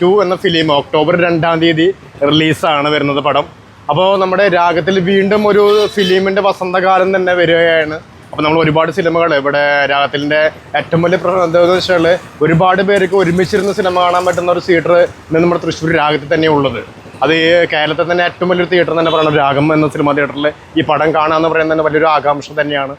To എന്ന film October രണ്ടാം തീയതി റിലീസാണ് വരുന്നത് പടം. അപ്പോൾ നമ്മുടെ രാഗത്തിൽ വീണ്ടും ഒരു ഫിലിമിന്റെ വസന്തകാലം തന്നെ വരികയാണ്. അപ്പോൾ നമ്മൾ ഒരുപാട് സിനിമകൾ ഇവിടെ രാഗത്തിന്റെ ഏറ്റവും വലിയ എന്താണെന്ന് വെച്ചാൽ ഒരുപാട് പേർക്ക് ഒരുമിച്ചിരുന്ന് സിനിമ കാണാൻ പറ്റുന്ന ഒരു തിയേറ്റർ ഇന്ന് നമ്മുടെ തൃശ്ശൂർ രാഗത്തിൽ തന്നെ ഉള്ളത്. അത് ഈ കേരളത്തിൽ തന്നെ ഏറ്റവും വലിയൊരു തിയേറ്റർ തന്നെ പറയുന്നത് രാഗം എന്ന സിനിമ തിയേറ്ററിൽ ഈ പടം കാണാമെന്ന് പറയുന്നത് തന്നെ വലിയൊരു ആകാംക്ഷ തന്നെയാണ്.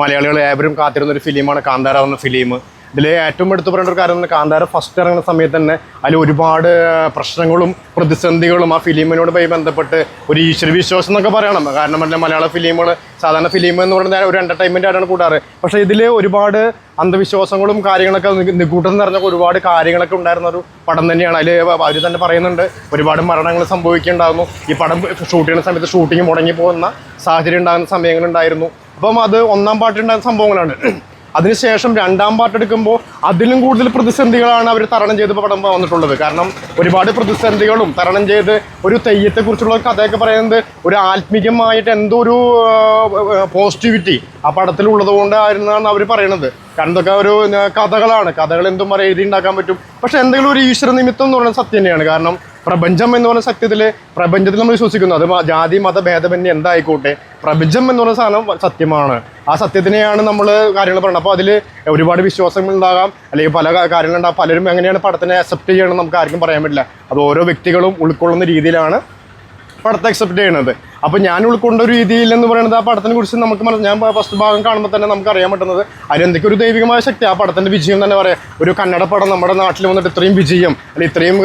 മലയാളികൾ ഏവരും കാത്തിരുന്ന ഒരു ഫിലിമാണ് കാന്താര എന്ന ഫിലിം ഇതിൽ ഏറ്റവും എടുത്തു പറയേണ്ട ഒരു കാര്യം കാന്താര ഫസ്റ്റ് ഇറങ്ങുന്ന സമയത്ത് തന്നെ അതിൽ ഒരുപാട് പ്രശ്നങ്ങളും പ്രതിസന്ധികളും ആ ഫിലിമിനോട് പോയി ബന്ധപ്പെട്ട് ഒരു ഈശ്വര വിശ്വാസം എന്നൊക്കെ പറയണം. കാരണം പറഞ്ഞാൽ മലയാള ഫിലിമുകൾ സാധാരണ ഫിലിം എന്ന് പറഞ്ഞാൽ ഒരു എന്റർടൈൻമെന്റ് ആയിട്ടാണ് കൂടാറ്. പക്ഷേ ഇതിൽ ഒരുപാട് അന്ധവിശ്വാസങ്ങളും കാര്യങ്ങളൊക്കെ നികൂട്ടം നിറഞ്ഞ ഒരുപാട് കാര്യങ്ങളൊക്കെ ഉണ്ടായിരുന്ന ഒരു പടം തന്നെയാണ്. അതിൽ അവർ തന്നെ പറയുന്നുണ്ട് ഒരുപാട് മരണങ്ങൾ സംഭവിക്കുന്നുണ്ടാകുന്നു ഈ പടം ഷൂട്ട് ചെയ്യുന്ന സമയത്ത് ഷൂട്ടിങ് മുടങ്ങി പോകുന്ന സാഹചര്യം ഉണ്ടാകുന്ന സമയങ്ങളുണ്ടായിരുന്നു. അപ്പം അത് ഒന്നാം പാട്ടുണ്ടാകുന്ന സംഭവങ്ങളാണ്. അതിനുശേഷം രണ്ടാം പാർട്ട് എടുക്കുമ്പോൾ അതിലും കൂടുതൽ പ്രതിസന്ധികളാണ് അവർ തരണം ചെയ്ത് പടം വന്നിട്ടുള്ളത്. കാരണം ഒരുപാട് പ്രതിസന്ധികളും തരണം ചെയ്ത് ഒരു തെയ്യത്തെക്കുറിച്ചുള്ള കഥയൊക്കെ പറയുന്നത് ഒരു ആത്മീകമായിട്ട് എന്തോ ഒരു പോസിറ്റിവിറ്റി ആ പടത്തിലുള്ളത് കൊണ്ടായിരുന്നാണ് അവർ പറയണത്. കാരണം ഇതൊക്കെ ഒരു കഥകളാണ്. കഥകൾ എന്തും പറയാം എഴുതി ഉണ്ടാക്കാൻ പറ്റും. പക്ഷെ എന്തെങ്കിലും ഒരു ഈശ്വര നിമിത്തം എന്ന് പറയുന്നത് സത്യം തന്നെയാണ്. കാരണം പ്രപഞ്ചം എന്ന് പറയുന്ന സത്യത്തിൽ പ്രപഞ്ചത്തിൽ നമ്മൾ വിശ്വസിക്കുന്നു. അത് ജാതി മത ഭേദമന്യേ എന്തായിക്കോട്ടെ. പ്രപഞ്ചം എന്ന് പറയുന്ന സാധനം സത്യമാണ്. ആ സത്യത്തിനെയാണ് നമ്മൾ കാര്യങ്ങൾ പറയുന്നത് അപ്പോൾ അതിൽ ഒരുപാട് വിശ്വാസങ്ങൾ ഉണ്ടാകാം. അല്ലെങ്കിൽ പല കാര്യങ്ങൾ ഉണ്ടാകാം. പലരും എങ്ങനെയാണ് പടത്തിനെ അക്സെപ്റ്റ് ചെയ്യണമെന്ന് നമുക്ക് ആർക്കും പറയാൻ പറ്റില്ല. അത് ഓരോ വ്യക്തികളും ഉൾക്കൊള്ളുന്ന രീതിയിലാണ് പടത്തെ അക്സെപ്റ്റ് ചെയ്യണത്. അപ്പോൾ ഞാൻ ഉൾക്കൊണ്ട ഒരു രീതിയിൽ എന്ന് പറയുന്നത് ആ പടത്തിനെ കുറിച്ച് നമുക്ക് ഞാൻ ഫസ്റ്റ് ഭാഗം കാണുമ്പോൾ തന്നെ നമുക്ക് അറിയാൻ പറ്റുന്നത് അതിനെന്തൊക്കെ ഒരു ദൈവികമായ ശക്തി. ആ പടത്തിന്റെ വിജയം തന്നെ പറയാം. ഒരു കന്നഡ പടം നമ്മുടെ നാട്ടിൽ വന്നിട്ട് ഇത്രയും വിജയം അല്ലെങ്കിൽ ഇത്രയും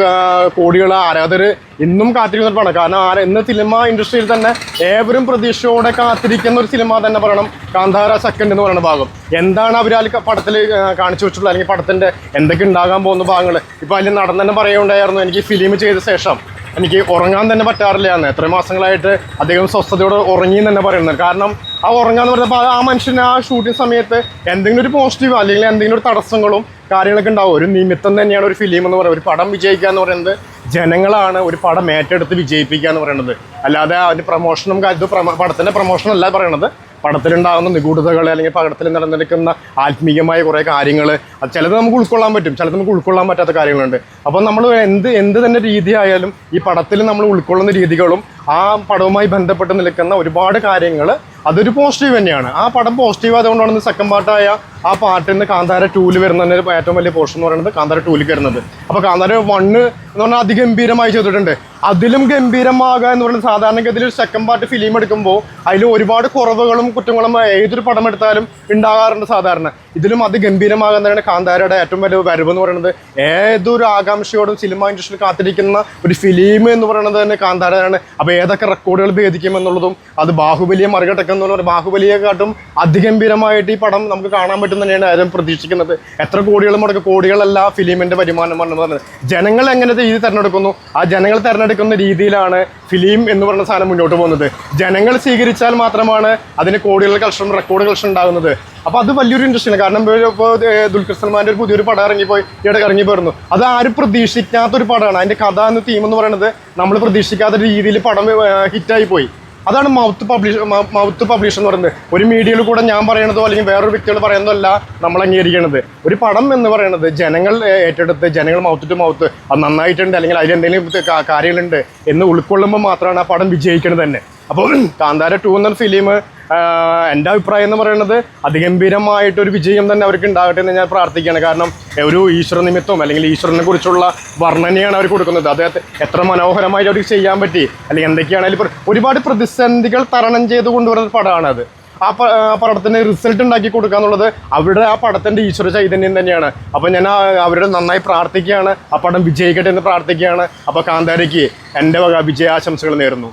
കോടികൾ ആരാധകർ ഇന്നും കാത്തിരിക്കുന്ന പടം. കാരണം ആ ഇന്ന് സിനിമ ഇൻഡസ്ട്രിയിൽ തന്നെ ഏവരും പ്രതീക്ഷയോടെ കാത്തിരിക്കുന്ന ഒരു സിനിമ തന്നെ പറയണം. കാന്താര സെക്കൻഡ് എന്ന് പറയുന്ന ഭാഗം. എന്താണ് അവർ ആ പടത്തിൽ കാണിച്ചു വെച്ചിട്ടുള്ളത്? അല്ലെങ്കിൽ പടത്തിന്റെ എന്തൊക്കെ ഉണ്ടാകാൻ പോകുന്ന ഭാഗങ്ങൾ ഇപ്പോൾ അതിൽ നടൻ തന്നെ പറയുണ്ടായിരുന്നു എനിക്ക് ഫിലിം ചെയ്ത ശേഷം എനിക്ക് ഉറങ്ങാൻ തന്നെ പറ്റാറില്ല എന്ന്. എത്ര മാസങ്ങളായിട്ട് അദ്ദേഹം സ്വസ്ഥതയോടെ ഉറങ്ങി എന്ന് തന്നെ പറയുന്നത്. കാരണം ആ ഉറങ്ങാന്ന് പറഞ്ഞപ്പോൾ ആ മനുഷ്യന് ആ ഷൂട്ടിംഗ് സമയത്ത് എന്തെങ്കിലും ഒരു പോസിറ്റീവ് അല്ലെങ്കിൽ എന്തെങ്കിലും ഒരു തടസ്സങ്ങളും കാര്യങ്ങളൊക്കെ ഉണ്ടാവും. ഒരു നിമിത്തം തന്നെയാണ് ഒരു ഫിലിം എന്ന് പറയുന്നത്. ഒരു പടം വിജയിക്കുക എന്ന് പറയുന്നത് ജനങ്ങളാണ് ഒരു പടം ഏറ്റെടുത്ത് വിജയിപ്പിക്കുക എന്ന് പറയുന്നത്. അല്ലാതെ അതിന്റെ പ്രമോഷനും ഇത് പടത്തിന്റെ അല്ല പറയണത്. പടത്തിലുണ്ടാകുന്ന നിഗൂഢതകൾ അല്ലെങ്കിൽ പടത്തിൽ നടന്നിരിക്കുന്ന ആത്മീയമായ കുറേ കാര്യങ്ങൾ അത് ചിലത് നമുക്ക് ഉൾക്കൊള്ളാൻ പറ്റും ചിലത് നമുക്ക് ഉൾക്കൊള്ളാൻ പറ്റാത്ത കാര്യങ്ങളുണ്ട്. അപ്പോൾ നമ്മൾ എന്ത് എന്ത് തന്നെ രീതിയായാലും ഈ പടത്തിൽ നമ്മൾ ഉൾക്കൊള്ളുന്ന രീതികളും ആ പടവുമായി ബന്ധപ്പെട്ട് നിൽക്കുന്ന ഒരുപാട് കാര്യങ്ങൾ അതൊരു പോസിറ്റീവ് തന്നെയാണ്. ആ പടം പോസിറ്റീവ് ആയതുകൊണ്ടാണ് സെക്കൻഡ് പാർട്ടായ ആ പാട്ടിൽ നിന്ന് കാന്താര ടൂൽ വരുന്നതിന് ഏറ്റവും വലിയ പോർഷൻ എന്ന് പറയുന്നത് കാന്താര ടൂലിൽ വരുന്നത് അപ്പോൾ കാന്താര വണ്ണ് എന്ന് പറഞ്ഞാൽ അതിഗംഭീരമായി ചെയ്തിട്ടുണ്ട്. അതിലും ഗംഭീരമാകുക എന്ന് പറയുന്നത് സാധാരണഗതിയിൽ ഒരു സെക്കൻഡ് പാർട്ട് ഫിലിം എടുക്കുമ്പോൾ അതിൽ ഒരുപാട് കുറവുകളും കുറ്റങ്ങളും ഏതൊരു പടം എടുത്താലും ഉണ്ടാകാറുണ്ട് സാധാരണ. ഇതിലും അത് ഗംഭീരമാകാൻ തന്നെയാണ് കാന്താരയുടെ ഏറ്റവും വലിയ വരവ് എന്ന് പറയുന്നത്. ഏതൊരു ആകാംക്ഷയോടും സിനിമ ഇൻഡസ്ട്രിയിൽ കാത്തിരിക്കുന്ന ഒരു ഫിലിം എന്ന് പറയുന്നത് തന്നെ കാന്താരയാണ്. അപ്പോൾ ഏതൊക്കെ റെക്കോർഡുകൾ ഭേദിക്കും എന്നുള്ളതും അത് ബാഹുബലിയെ മറികടക്കുന്നുള്ള ബാഹുബലിയെക്കാട്ടും അതിഗംഭീരമായിട്ട് ഈ പടം നമുക്ക് കാണാൻ പറ്റും തന്നെയാണ് ആരും പ്രതീക്ഷിക്കുന്നത്. എത്ര കോടികൾ മുടക്കും കോടികളല്ല ഫിലിമിന്റെ വരുമാനം പറഞ്ഞത് ജനങ്ങൾ എങ്ങനെ രീതി തിരഞ്ഞെടുക്കുന്നു? ആ ജനങ്ങൾ തിരഞ്ഞെടുക്കുന്ന രീതിയിലാണ് ഫിലിം എന്ന് പറയുന്ന സാധനം മുന്നോട്ട് പോകുന്നത്. ജനങ്ങൾ സ്വീകരിച്ചാൽ മാത്രമാണ് അതിന് കോടികൾ കളക്ഷൻ റെക്കോർഡ് കളക്ഷൻ ഉണ്ടാകുന്നത്. അപ്പോൾ അത് വലിയൊരു ഇൻഡസ്ട്രിയാണ് കാരണം ഇപ്പോൾ ദുൽഖർ സൽമാന്റെ ഒരു പുതിയൊരു പടം ഇറങ്ങിപ്പോയി ഇവിടെ ഇറങ്ങി പോയിരുന്നു അത് ആരും പ്രതീക്ഷിക്കാത്തൊരു പടമാണ്. അതിന്റെ കഥ എന്ന തീം എന്ന് പറയുന്നത് നമ്മൾ പ്രതീക്ഷിക്കാത്ത രീതിയിൽ പടം ഹിറ്റായി പോയി. അതാണ് മൗത്ത് പബ്ലിഷ് മൗത്ത് പബ്ലിഷ് എന്ന് പറയുന്നത്. ഒരു മീഡിയയിൽ കൂടെ ഞാൻ പറയണതോ അല്ലെങ്കിൽ വേറൊരു വ്യക്തികൾ പറയുന്നതോ അല്ല നമ്മൾ അംഗീകരിക്കണത്. ഒരു പടം എന്ന് പറയുന്നത് ജനങ്ങൾ ഏറ്റെടുത്ത് ജനങ്ങൾ മൗത്ത് ടു മൗത്ത് അത് നന്നായിട്ടുണ്ട് അല്ലെങ്കിൽ കാ- കാര്യങ്ങളുണ്ട് എന്ന് ഉൾക്കൊള്ളുമ്പോൾ മാത്രമാണ് ആ പടം വിജയിക്കുന്നത് തന്നെ. അപ്പോൾ കാന്താര ടു എന്ന ഫിലിം എന്റെ അഭിപ്രായം എന്ന് പറയുന്നത് അതിഗംഭീരമായിട്ടൊരു വിജയം തന്നെ അവർക്ക് ഉണ്ടാകട്ടെ എന്ന് ഞാൻ പ്രാർത്ഥിക്കുകയാണ്. കാരണം ഒരു ഈശ്വര നിമിത്തവും അല്ലെങ്കിൽ ഈശ്വരനെ കുറിച്ചുള്ള വർണനയാണ് അവർ കൊടുക്കുന്നത്. അത് എത്ര മനോഹരമായിട്ട് അവർക്ക് ചെയ്യാൻ പറ്റി അല്ലെങ്കിൽ എന്തൊക്കെയാണെങ്കിലും ഒരുപാട് പ്രതിസന്ധികൾ തരണം ചെയ്ത് കൊണ്ടുവരുന്ന പടമാണ് അത്. ആ പടത്തിന് റിസൾട്ട് ഉണ്ടാക്കി കൊടുക്കുക എന്നുള്ളത് അവരുടെ ആ പടത്തിന്റെ ഈശ്വര ചൈതന്യം തന്നെയാണ്. അപ്പോൾ ഞാൻ അവരുടെ നന്നായി പ്രാർത്ഥിക്കുകയാണ്. ആ പടം വിജയിക്കട്ടെ എന്ന് പ്രാർത്ഥിക്കുകയാണ്. അപ്പോൾ കാന്താരയ്ക്ക് എന്റെ വക വിജയാശംസകൾ നേരുന്നു.